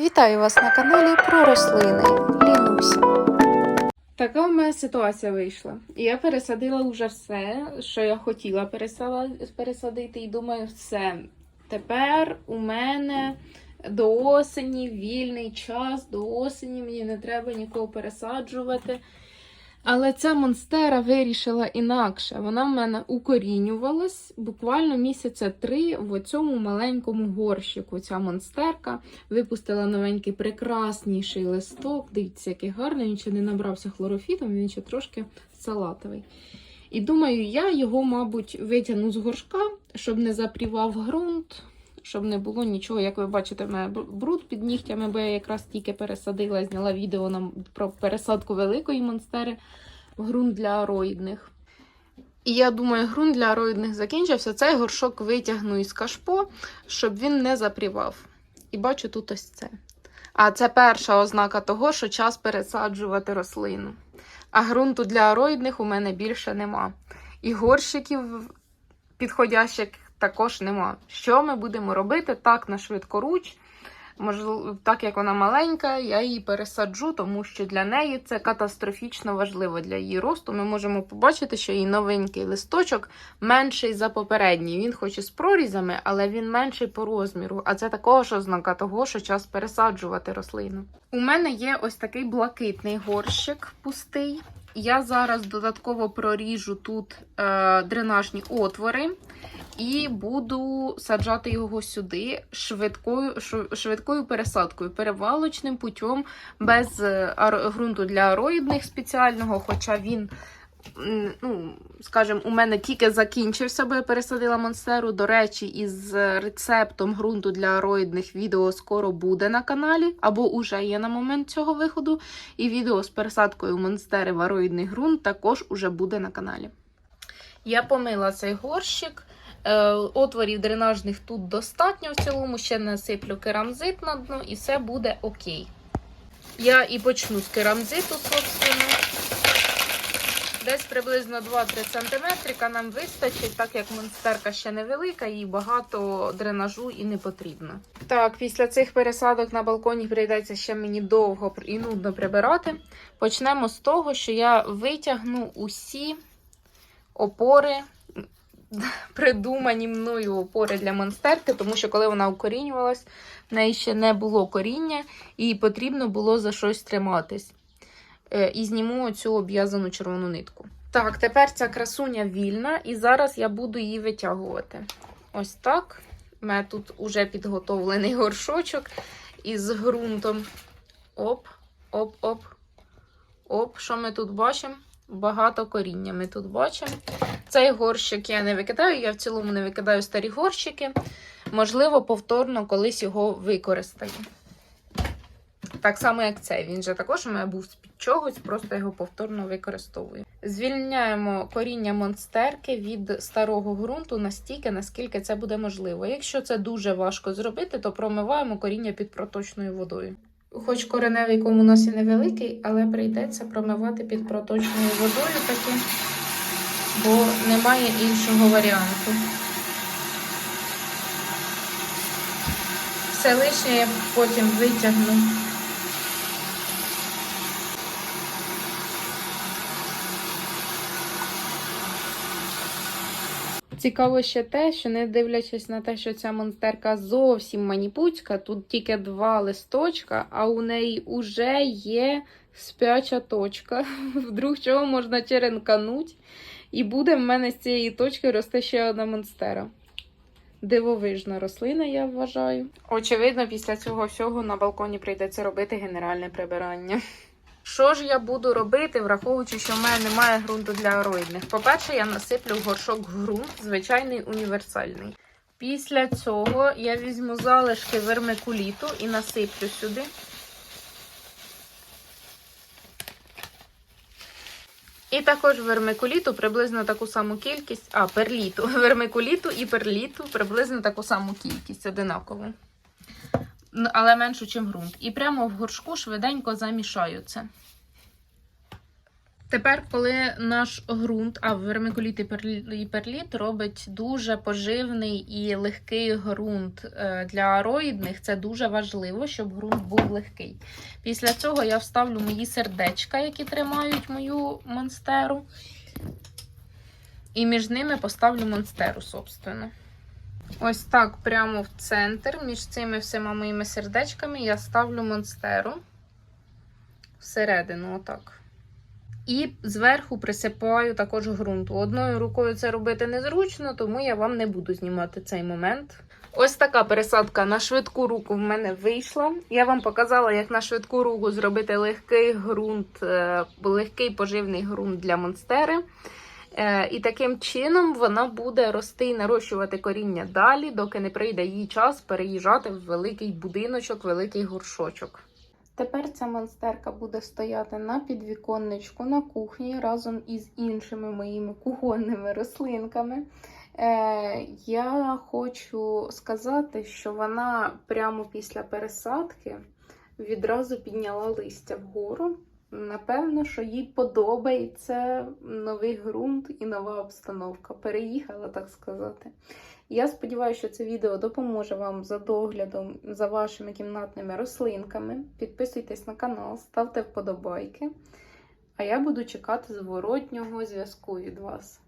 Вітаю вас на каналі про рослини Лінуся. Така в мене ситуація вийшла. Я пересадила вже все, що я хотіла пересадити, і думаю, все. Тепер у мене до осені вільний час, до осені мені не треба нікого пересаджувати. Але ця монстера вирішила інакше. Вона в мене укорінювалась буквально місяця три в цьому маленькому горщику. Ця монстерка випустила новенький прекрасніший листок. Дивіться, який гарний, він ще не набрався хлорофітом, він ще трошки салатовий. І думаю, я його, мабуть, витягну з горшка, щоб не запрівав ґрунт, щоб не було нічого. Як ви бачите, в мене бр- бруд під нігтями, бо я якраз тільки пересадила, зняла відео нам про пересадку великої монстери в ґрунт для ароїдних. І я думаю, ґрунт для ароїдних закінчився. Цей горшок витягну із кашпо, щоб він не запрівав. І бачу тут ось це. А це перша ознака того, що час пересаджувати рослину. А ґрунту для ароїдних у мене більше нема. І горщиків підходящих також нема. Що ми будемо робити? Так, на швидкоруч. Можливо, так як вона маленька, я її пересаджу, тому що для неї це катастрофічно важливо для її росту. Ми можемо побачити, що її новенький листочок менший за попередній. Він хоч і з прорізами, але він менший по розміру. А це також ознака того, що час пересаджувати рослину. У мене є ось такий блакитний горщик пустий. Я зараз додатково проріжу тут е, дренажні отвори і буду саджати його сюди швидкою, швидкою пересадкою, перевалочним путем, без е, ґрунту для ароїдних спеціального, хоча він. Ну, скажімо, у мене тільки закінчився, бо я пересадила монстеру. До речі, із рецептом ґрунту для ароїдних відео скоро буде на каналі, або уже є на момент цього виходу. І відео з пересадкою монстери в ароїдний ґрунт також уже буде на каналі. Я помила цей горщик. Е, Отворів дренажних тут достатньо в цілому, ще насиплю керамзит на дно і все буде окей. Я і почну з керамзиту, собственно. Десь приблизно 2-3 см нам вистачить, так як монстерка ще невелика, і багато дренажу і не потрібно. Так, після цих пересадок на балконі прийдеться ще мені довго і нудно прибирати. Почнемо з того, що я витягну усі опори, придумані мною опори для монстерки, тому що коли вона укорінювалась, в неї ще не було коріння, і потрібно було за щось триматись. Е, І зніму цю обв'язану червону нитку. Так, тепер ця красуня вільна, і зараз я буду її витягувати. Ось так. У мене тут уже підготовлений горшочок із ґрунтом. Оп, оп, оп. Оп, що ми тут бачимо? Багато коріння ми тут бачимо. Цей горщик я не викидаю, я в цілому не викидаю старі горщики. Можливо, повторно колись його використаю. Так само, як цей. Він же також у мене був з-під чогось, просто його повторно використовую. Звільняємо коріння монстерки від старого ґрунту настільки, наскільки це буде можливо. Якщо це дуже важко зробити, то промиваємо коріння під проточною водою. Хоч кореневий ком у нас і невеликий, але прийдеться промивати під проточною водою таки, бо немає іншого варіанту. Все лишнє я потім витягну. Цікаво ще те, що не дивлячись на те, що ця монстерка зовсім маніпуцька, тут тільки два листочка, а у неї вже є спяча точка. Вдруг чого можна черенкануть. І буде в мене з цієї точки рости ще одна монстера. Дивовижна рослина, я вважаю. Очевидно, після цього всього на балконі прийдеться робити генеральне прибирання. Що ж я буду робити, враховуючи, що в мене немає ґрунту для ароїдних? По-перше, я насиплю горшок ґрунт, звичайний універсальний. Після цього я візьму залишки вермикуліту і насиплю сюди. І також вермикуліту приблизно таку саму кількість, а, перліту. Вермикуліту і перліту приблизно таку саму кількість одинакову. Але меншу, ніж ґрунт. І прямо в горшку швиденько замішаю це. Тепер, коли наш ґрунт, а вермикуліт і перліт робить дуже поживний і легкий ґрунт е, для ароїдних, це дуже важливо, щоб ґрунт був легкий. Після цього я вставлю мої сердечка, які тримають мою монстеру. І між ними поставлю монстеру, собственно. Ось так, прямо в центр, між цими всіма моїми сердечками, я ставлю монстеру всередину, отак. І зверху присипаю також ґрунту. Одною рукою це робити незручно, тому я вам не буду знімати цей момент. Ось така пересадка на швидку руку в мене вийшла. Я вам показала, як на швидку руку зробити легкий ґрунт, е, легкий поживний ґрунт для монстери. Е, І таким чином вона буде рости і нарощувати коріння далі, доки не прийде їй час переїжджати в великий будиночок, великий горшочок. Тепер ця монстерка буде стояти на підвіконничку на кухні разом із іншими моїми кухонними рослинками. Е, я хочу сказати, що вона прямо після пересадки відразу підняла листя вгору. Напевно, що їй подобається новий ґрунт і нова обстановка. Переїхала, так сказати. Я сподіваюся, що це відео допоможе вам за доглядом за вашими кімнатними рослинками. Підписуйтесь на канал, ставте вподобайки. А я буду чекати зворотнього зв'язку від вас.